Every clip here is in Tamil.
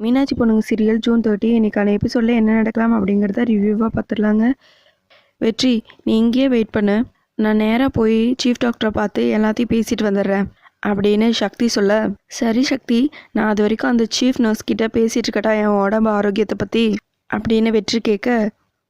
மீனாட்சி பொண்ணுங்க சீரியல் ஜூன் தேர்ட்டி இன்றைக்கான எபிசோடில் என்ன நடக்கலாம் அப்படிங்கிறத ரிவ்யூவாக பார்த்துடலாங்க வெற்றி நீ இங்கேயே வெயிட் பண்ணு. நான் நேராக போய் சீஃப் டாக்டரை பார்த்து எல்லாத்தையும் பேசிட்டு வந்துடுறேன் அப்படின்னு சக்தி சொல்ல. சரி சக்தி நான் அது வரைக்கும் அந்த சீஃப் நர்ஸ் கிட்ட பேசிட்டு இருக்கட்டா என் உடம்பு ஆரோக்கியத்தை பற்றி அப்படின்னு வெற்றி கேட்க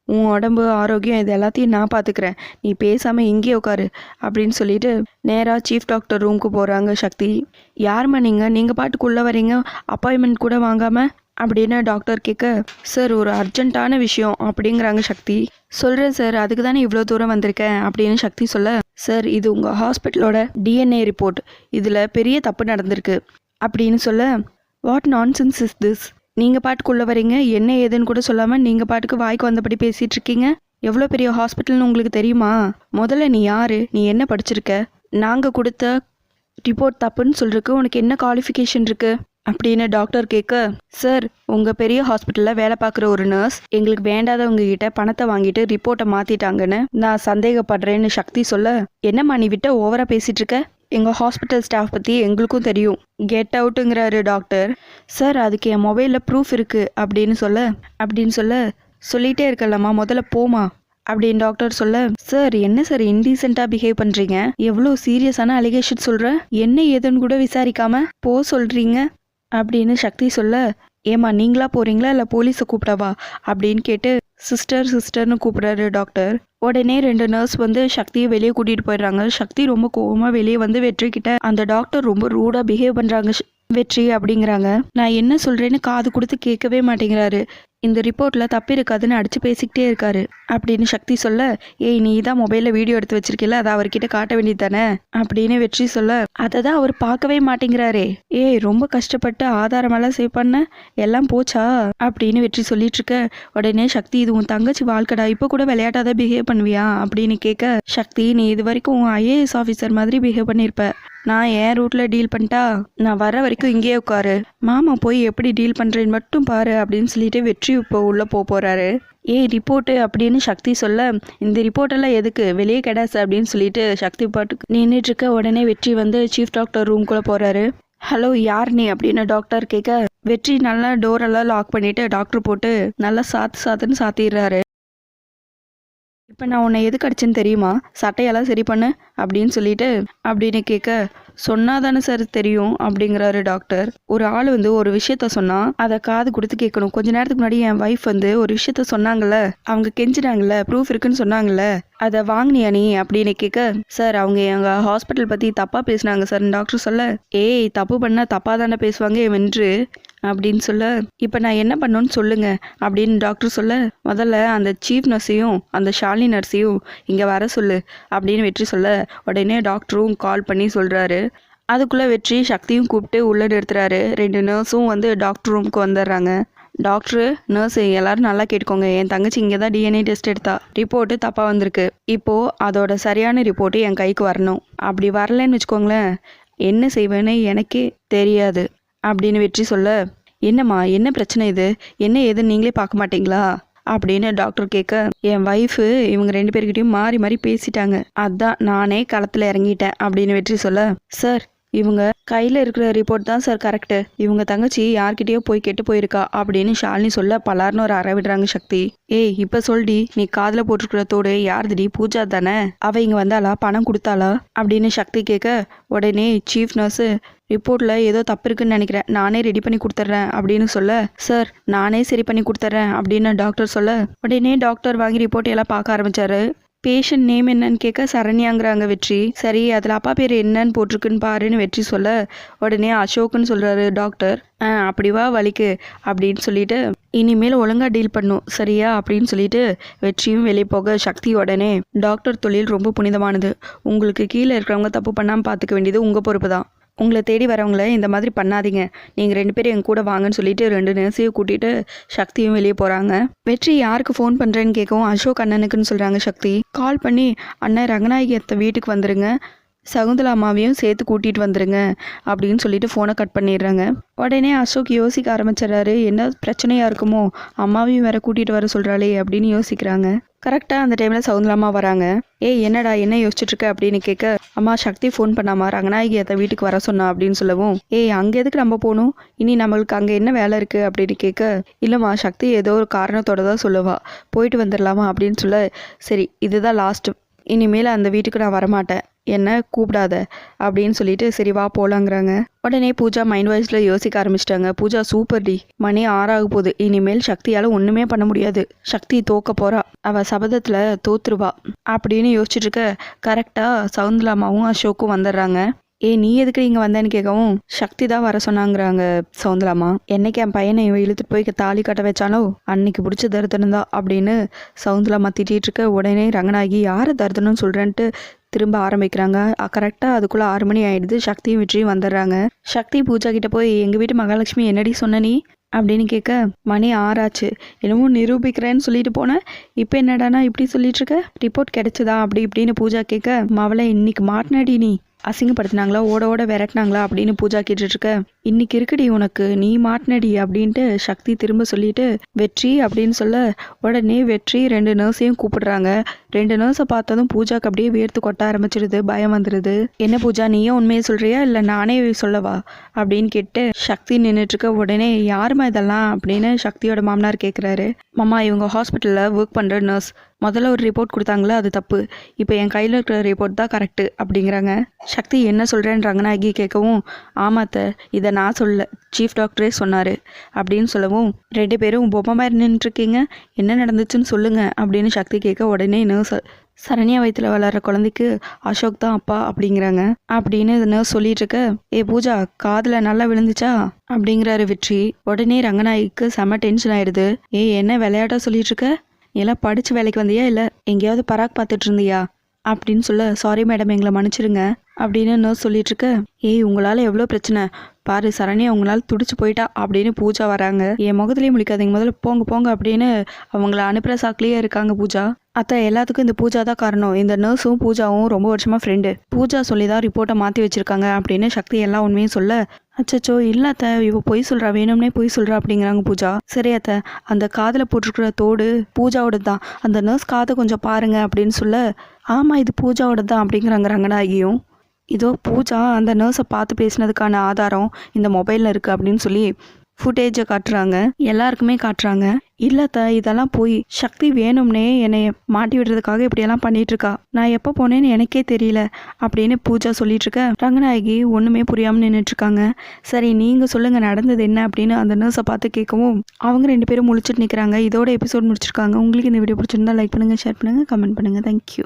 உன் உடம்பு ஆரோக்கியம் இது எல்லாத்தையும் நான் பார்த்துக்கிறேன் நீ பேசாமல் இங்கேயே உட்காரு அப்படின்னு சொல்லிட்டு நேராக சீஃப் டாக்டர் ரூமுக்கு போகிறாங்க சக்தி. யார்மா நீங்கள் நீங்கள் பாட்டுக்குள்ளே வரீங்க? அப்பாயின்மெண்ட் கூட வாங்காமல் அப்படின்னு டாக்டர் கேட்க சார் ஒரு அர்ஜென்ட்டான விஷயம் அப்படிங்கிறாங்க சக்தி. சொல்கிறேன் சார் அதுக்கு தானே இவ்வளோ தூரம் வந்திருக்கேன் அப்படின்னு சக்தி சொல்ல சார் இது உங்கள் ஹாஸ்பிட்டலோட டிஎன்ஏ ரிப்போர்ட் இதில் பெரிய தப்பு நடந்திருக்கு அப்படின்னு சொல்ல வாட் நான்சென்ஸ் இஸ் திஸ் நீங்கள் பாட்டுக்குள்ளே வரீங்க. என்ன ஏதுன்னு கூட சொல்லாமல் நீங்கள் பாட்டுக்கு வாய்க்கு வந்தபடி பேசிகிட்டு இருக்கீங்க எவ்வளோ பெரிய ஹாஸ்பிட்டல்னு உங்களுக்கு தெரியுமா? முதல்ல நீ யார்? நீ என்ன படிச்சிருக்க? நாங்கள் கொடுத்த ரிப்போர்ட் தப்புன்னு சொல்றதுக்கு உனக்கு என்ன குவாலிஃபிகேஷன் இருக்குது அப்படின்னு டாக்டர் கேட்க சார் உங்கள் பெரிய ஹாஸ்பிட்டலில் வேலை பார்க்குற ஒரு நர்ஸ் எங்களுக்கு வேண்டாதவங்க கிட்ட பணத்தை வாங்கிட்டு ரிப்போர்ட்டை மாற்றிட்டாங்கன்னு நான் சந்தேகப்படுறேன்னு சக்தி சொல்ல என்னம்மா நீ விட்ட ஓவராக பேசிகிட்ருக்க இருக்க எங்கள் ஹாஸ்பிட்டல் ஸ்டாஃப் பற்றி எங்களுக்கும் தெரியும். Get அவுட்டுங்கிறாரு doctor. சார் அதுக்கு என் மொபைலில் ப்ரூஃப் இருக்குது அப்படின்னு சொல்ல அப்படின்னு சொல்ல சொல்லிகிட்டே இருக்கலாமா? முதல்ல போமா? அப்படின்னு டாக்டர் சொல்ல சார் என்ன சார் இன்டீசெண்டாக பிஹேவ் பண்ணுறீங்க எவ்வளோ சீரியஸான அலிகேஷன் சொல்கிற என்ன ஏதுன்னு கூட விசாரிக்காம போ சொல்கிறீங்க அப்படின்னு சக்தி சொல்ல ஏமா நீங்களா போகிறீங்களா இல்லை போலீஸை கூப்பிடவா? அப்படின்னு கேட்டு சிஸ்டர் சிஸ்டர்னு கூப்பிடுறாரு டாக்டர். உடனே ரெண்டு நர்ஸ் வந்து சக்தியை வெளியே கூட்டிகிட்டு போயிடுறாங்க. சக்தி ரொம்ப கோவமாக வெளியே வந்து வெற்றி கிட்ட அந்த டாக்டர் ரொம்ப ரூடாக பிஹேவ் பண்ணுறாங்க வெற்றி அப்படிங்கிறாங்க. நான் என்ன சொல்கிறேன்னு காது கொடுத்து கேட்கவே மாட்டேங்கிறாரு. இந்த ரிப்போர்ட்டில் தப்பு இருக்காதுன்னு அடித்து பேசிக்கிட்டே இருக்காரு. அப்படின்னு சக்தி சொல்ல ஏய் நீ தான் மொபைலில் வீடியோ எடுத்து வச்சிருக்கல அதை அவர்கிட்ட காட்ட வேண்டியது தானே? அப்படின்னு வெற்றி சொல்ல அதை தான் அவர் பார்க்கவே மாட்டேங்கிறாரே. ஏய் ரொம்ப கஷ்டப்பட்டு ஆதாரமெல்லாம் சேவ் பண்ண? எல்லாம் போச்சா? அப்படின்னு வெற்றி சொல்லிட்டு இருக்க உடனே சக்தி இது உன் தங்கச்சி வாழ்க்கடா இப்போ கூட விளையாட்டாத பிஹேவ் பண்ணுவியா? அப்படின்னு கேட்க சக்தி நீ இது வரைக்கும் உன் ஐஏஎஸ் ஆஃபீஸர் மாதிரி பிஹேவ் பண்ணியிருப்ப நான் என் ரூட்ல டீல் பண்ணிட்டா நான் வர வரைக்கும் இங்கேயே உட்காரு. மாமா போய் எப்படி டீல் பண்றேன்னு மட்டும் பாரு அப்படின்னு சொல்லிட்டு வெற்றி இப்போ உள்ள போக போறாரு. ஏய் ரிப்போர்ட்டு அப்படின்னு சக்தி சொல்ல இந்த ரிப்போர்ட்டெல்லாம் எதுக்கு? வெளியே கிடாசு அப்படின்னு சொல்லிட்டு சக்தி பாட்டுக்கு நின்றுட்டு இருக்க உடனே வெற்றி வந்து சீஃப் டாக்டர் ரூம்குள்ளே போறாரு. ஹலோ யார் நீ? அப்படின்னு டாக்டர் கேட்க வெற்றி நல்லா டோரெல்லாம் லாக் பண்ணிட்டு டாக்டர் போட்டு நல்லா சாத்து சாத்துன்னு சாத்திடுறாரு. இப்போ நான் உன்னை எதுக்கு அடிச்சேன்னு தெரியுமா? சட்டையெல்லாம் சரி பண்ணு அப்படின்னு சொல்லிட்டு அப்படின்னு கேட்க சொன்னாதானே சார் தெரியும் அப்படிங்கிறாரு டாக்டர். ஒரு ஆள் வந்து ஒரு விஷயத்த சொன்னா அதை காது கொடுத்து கேட்கணும். கொஞ்ச நேரத்துக்கு முன்னாடி என் ஒய்ஃப் வந்து ஒரு விஷயத்த சொன்னாங்கல்ல அவங்க கெஞ்சினாங்கல்ல ப்ரூஃப் இருக்குன்னு சொன்னாங்கல்ல அதை வாங்கினியா நீ அப்படின்னு கேட்க சார் அவங்க எங்க ஹாஸ்பிட்டல் பத்தி தப்பா பேசுனாங்க சார் டாக்டர் சொல்ல. ஏய் தப்பு பண்ணா தப்பா தானே பேசுவாங்க வென்று அப்படின்னு சொல்ல இப்போ நான் என்ன பண்ணணும்னு சொல்லுங்க அப்படின்னு டாக்டர் சொல்ல முதல்ல அந்த சீஃப் நர்ஸையும் அந்த ஷாலினி நர்ஸையும் இங்கே வர சொல்லு அப்படின்னு வெற்றி சொல்ல உடனே டாக்டரும் கால் பண்ணி சொல்கிறாரு அதுக்குள்ளே வெற்றி சக்தியும் கூப்பிட்டு உள்ளே நிறுத்துறாரு. ரெண்டு நர்ஸும் வந்து டாக்டர் ரூமுக்கு வந்துடுறாங்க. டாக்டரு நர்ஸு எல்லாரும் நல்லா கேட்டுக்கோங்க. என் தங்கச்சி இங்கே தான் டிஎன்ஏ டெஸ்ட் எடுத்தா. ரிப்போர்ட்டு தப்பாக வந்திருக்கு. இப்போது அதோட சரியான ரிப்போர்ட்டு என் கைக்கு வரணும். அப்படி வரலைன்னு வச்சுக்கோங்களேன். என்ன செய்வேன்னு எனக்கே தெரியாது. அப்படின்னு வெற்றி சொல்ல என்னம்மா என்ன பிரச்சனை இது? என்ன ஏதுன்னு நீங்களே பார்க்க மாட்டீங்களா? அப்படின்னு டாக்டர் கேட்க என் ஒய்ஃபு இவங்க ரெண்டு பேர்கிட்டயும் மாறி மாறி பேசிட்டாங்க. அதான் நானே களத்தில் இறங்கிட்டேன். அப்படின்னு வெற்றி சொல்ல சார் இவங்க கையில் இருக்கிற ரிப்போர்ட் தான் சார் கரெக்டு இவங்க தங்கச்சி யார்கிட்டயோ போய் கெட்டு போயிருக்கா அப்படின்னு ஷாலினி சொல்ல பலார்னு ஒரு அற விடுறாங்க சக்தி. ஏய் இப்போ சொல்டி நீ காதில் போட்டிருக்கிற தோடு யாருதுடி? பூஜா தானே? அவ இங்கே வந்தாளா? பணம் கொடுத்தாளா? அப்படின்னு சக்தி கேட்க உடனே சீஃப் நர்ஸு ரிப்போர்ட்டில் ஏதோ தப்பு இருக்குன்னு நினைக்கிறேன். நானே ரெடி பண்ணி கொடுத்துட்றேன் அப்படின்னு சொல்ல சார் நானே சரி பண்ணி கொடுத்துட்றேன் அப்படின்னு டாக்டர் சொல்ல உடனே டாக்டர் வாங்கி ரிப்போர்ட் எல்லாம் பார்க்க ஆரம்பிச்சாரு. பேஷண்ட் நேம் என்னன்னு கேட்க சரண்யாங்கிறாங்க வெற்றி. சரி அதில் அப்பா பேர் என்னன்னு போட்டிருக்குன்னு பாருன்னு வெற்றி சொல்ல உடனே அசோக்குன்னு சொல்கிறாரு டாக்டர் ஆ அப்படி வா வலிக்கு அப்படின்னு சொல்லிட்டு இனிமேல் ஒழுங்காக டீல் பண்ணும் சரியா? அப்படின்னு சொல்லிட்டு வெற்றியும் வெளியே போக சக்தி உடனே டாக்டர் தொழில் ரொம்ப புனிதமானது. உங்களுக்கு கீழே இருக்கிறவங்க தப்பு பண்ணாமல் பார்த்துக்க வேண்டியது உங்கள் பொறுப்பு தான் உங்களை தேடி வரவங்கள இந்த மாதிரி பண்ணாதீங்க. நீங்கள் ரெண்டு பேரும் என் கூட வாங்கன்னு சொல்லிட்டு ரெண்டு நர்ஸையும் கூட்டிகிட்டு சக்தியும் வெளியே போகிறாங்க வெற்றி யாருக்கு ஃபோன் பண்ணுறேன்னு கேட்கவும் அசோக் அண்ணனுக்குன்னு சொல்கிறாங்க சக்தி. கால் பண்ணி அண்ணன் ரங்கநாயகி அத்தை வீட்டுக்கு வந்துடுங்க சகுந்தலா அம்மாவையும் சேர்த்து கூட்டிகிட்டு வந்துடுங்க அப்படின்னு சொல்லிட்டு ஃபோனை கட் பண்ணிடுறாங்க. உடனே அசோக் யோசிக்க ஆரம்பிச்சிடறாரு. என்ன பிரச்சனையாக இருக்குமோ? அம்மாவையும் வேற கூட்டிகிட்டு வர சொல்கிறாளே அப்படின்னு யோசிக்கிறாங்க. கரெக்டாக அந்த டைமில் சவுந்தரம்மா வராங்க. ஏய் என்னடா என்ன யோசிச்சுட்டு இருக்க? அப்படின்னு கேட்க அம்மா சக்தி ஃபோன் பண்ணாமா ரங்கநாயகி அதை வீட்டுக்கு வர சொன்னா அப்படின்னு சொல்லவும் ஏய் அங்கே எதுக்கு நம்ம போகணும்? இனி நம்மளுக்கு அங்கே என்ன வேலை இருக்குது அப்படின்னு கேட்க இல்லைம்மா சக்தி ஏதோ ஒரு காரணத்தோட தான் சொல்லுவா. போயிட்டு வந்துடலாமா? அப்படின்னு சொல்ல சரி இதுதான் லாஸ்ட்டு இனிமேல் அந்த வீட்டுக்கு நான் வரமாட்டேன். என்ன கூப்பிடாத அப்படின்னு சொல்லிட்டு சரி வா போலாங்கிறாங்க. உடனே பூஜா மைண்ட் வாய்ஸில் யோசிக்க ஆரம்பிச்சிட்டாங்க. பூஜா சூப்பர் டி மணி ஆறாக போகுது. இனிமேல் சக்தியால் ஒன்றுமே பண்ண முடியாது. சக்தி தோக்க போகிறா அவள் சபதத்தில் தோத்துருவா. அப்படின்னு யோசிச்சுட்டு இருக்க கரெக்டாக சவுந்தலாமாவும் அசோக்கும் வந்துடுறாங்க. ஏ நீ எதுக்கு இங்கே வந்தேன்னு கேட்கவும் சக்தி தான் வர சொன்னாங்கிறாங்க சவுந்தலாமா என்னைக்கு என் பையனை இவன் இழுத்துட்டு போய் தாலி கட்ட வச்சானோ அன்னைக்கு பிடிச்ச தருதனம் தான் அப்படின்னு சவுந்தலாமா திட்டிகிட்டு இருக்க உடனே ரங்கநாயகி யாரை தருத்தணும்னு சொல்கிறேன்ட்டு திரும்ப ஆரம்பிக்கிறாங்க. கரெக்டாக அதுக்குள்ளே ஆறு மணி ஆயிடுது. சக்தியும் வெற்றியும் வந்துடுறாங்க. சக்தி பூஜா கிட்ட போய் எங்கள் வீட்டு மகாலட்சுமி என்னடி சொன்ன நீ? அப்படின்னு கேட்க மணி ஆறாச்சு. என்னமோ நிரூபிக்கிறேன்னு சொல்லிட்டு போனேன் இப்போ என்னடானா இப்படி சொல்லிட்டு இருக்க? ரிப்போர்ட் கிடைச்சதா? அப்படி இப்படின்னு பூஜா கேட்க மவளை இன்னைக்கு மாட்டினடி நீ. அசிங்கப்படுத்தினாங்களா? ஓட ஓட விரட்டினாங்களா? அப்படின்னு பூஜா கேட்டுட்டு இருக்க இன்னைக்கு இருக்குடி உனக்கு நீ மாட்டினடி அப்படின்ட்டு சக்தி திரும்ப சொல்லிட்டு வெற்றி அப்படின்னு சொல்ல உடனே வெற்றி ரெண்டு நர்ஸையும் கூப்பிடுறாங்க. ரெண்டு நர்ஸை பார்த்ததும் பூஜாக்கு அப்படியே வேர்த்து கொட்ட ஆரம்பிச்சிடுது பயம் வந்துடுது என்ன பூஜா நீயே உண்மையை சொல்றியா? இல்லை நானே சொல்லவா? அப்படின்னு கேட்டு சக்தி நின்றுட்டு இருக்க உடனே யாருமா இதெல்லாம்? அப்படின்னு சக்தியோட மாமனார் கேட்குறாரு மாமா இவங்க ஹாஸ்பிட்டலில் ஒர்க் பண்ணுற நர்ஸ் முதல்ல ஒரு ரிப்போர்ட் கொடுத்தாங்களே அது தப்பு. இப்போ என் கையில் இருக்கிற ரிப்போர்ட் தான் கரெக்டு அப்படிங்கிறாங்க. சக்தி என்ன சொல்கிறேன்றாங்கன்னு அகி கேட்கவும் ஆமாத்த இதை நான் சொல்ல சீஃப் டாக்டரே சொன்னார். அப்படின்னு சொல்லவும் ரெண்டு பேரும் பொம்மை மாதிரி நின்றுட்டுருக்கீங்க. என்ன நடந்துச்சுன்னு சொல்லுங்க அப்படின்னு சக்தி கேட்க உடனே நர்ஸ் சரண்யா வயிற்றுல வளர்கிற குழந்தைக்கு அசோக் தான் அப்பா அப்படிங்கிறாங்க. அப்படின்னு நர்ஸ் சொல்லிட்டு இருக்க ஏ பூஜா காதில் நல்லா விழுந்துச்சா? அப்படிங்கிறாரு வெற்றி. உடனே ரங்கநாயகிக்கு செம டென்ஷன் ஆயிடுது. ஏ என்ன விளையாட்டா சொல்லிட்டு இருக்க? எல்லாம் படிச்சு வேலைக்கு வந்தியா இல்லை எங்கேயாவது பராக் பார்த்துட்டு இருந்தியா? அப்படின்னு சொல்ல சாரி மேடம் எங்களை மன்னிச்சிடுங்க அப்படின்னு நர்ஸ் சொல்லிட்டு இருக்க ஏய் உங்களால் எவ்வளோ பிரச்சனை? பாரு சரண்யா உங்களால் துடிச்சு போயிட்டா அப்படின்னு பூஜா வராங்க. என் முகத்துலேயும் முழிக்காதீங்க முதல்ல போங்க போங்க அப்படின்னு அவங்கள அனுப்புகிற சாக்கிலேயே இருக்காங்க பூஜா. அத்தை எல்லாத்துக்கும் இந்த பூஜா தான் காரணம். இந்த நர்ஸும் பூஜாவும் ரொம்ப வருஷமாக ஃப்ரெண்டு பூஜா சொல்லி தான் ரிப்போர்ட்டை மாற்றி வச்சிருக்காங்க அப்படின்னு சக்தி எல்லா உண்மையும் சொல்ல அச்சச்சோ இல்லை அத்தை இவ பொய் சொல்கிறா வேணும்னே பொய் சொல்கிறா அப்படிங்கிறாங்க பூஜா. சரி அத்தை அந்த காதில் போட்டிருக்கிற தோடு பூஜாவோட தான் அந்த நர்ஸ் காதை கொஞ்சம் பாருங்க அப்படின்னு சொல்ல ஆமாம் இது பூஜாவோட தான் அப்படிங்கிறாங்க ரங்கநாயகியும். இதோ பூஜா அந்த நர்ஸை பார்த்து பேசினதுக்கான ஆதாரம் இந்த மொபைலில் இருக்குது அப்படின்னு சொல்லி ஃபுட்டேஜை காட்டுறாங்க. எல்லாருக்குமே காட்டுறாங்க. இல்லத்த இதெல்லாம் போய் சக்தி வேணும்னே என்னை மாட்டி விடுறதுக்காக இப்படியெல்லாம் பண்ணிட்டு இருக்கா நான் எப்போ போனேன்னு எனக்கே தெரியல அப்படின்னு பூஜா சொல்லிட்டு இருக்க ரங்கநாயகி ஒன்றுமே புரியாமல் நின்றுட்டு இருக்காங்க சரி நீங்கள் சொல்லுங்கள் நடந்தது என்ன அப்படின்னு அந்த நர்ஸை பார்த்து கேட்கவும் அவங்க ரெண்டு பேரும் முழிச்சிட்டு நிற்கிறாங்க இதோட எபிசோட் முடிச்சிருக்காங்க. உங்களுக்கு இந்த வீடியோ பிடிச்சிருந்தா லைக் பண்ணுங்கள் ஷேர் பண்ணுங்கள் கமெண்ட் பண்ணுங்கள் தேங்க்யூ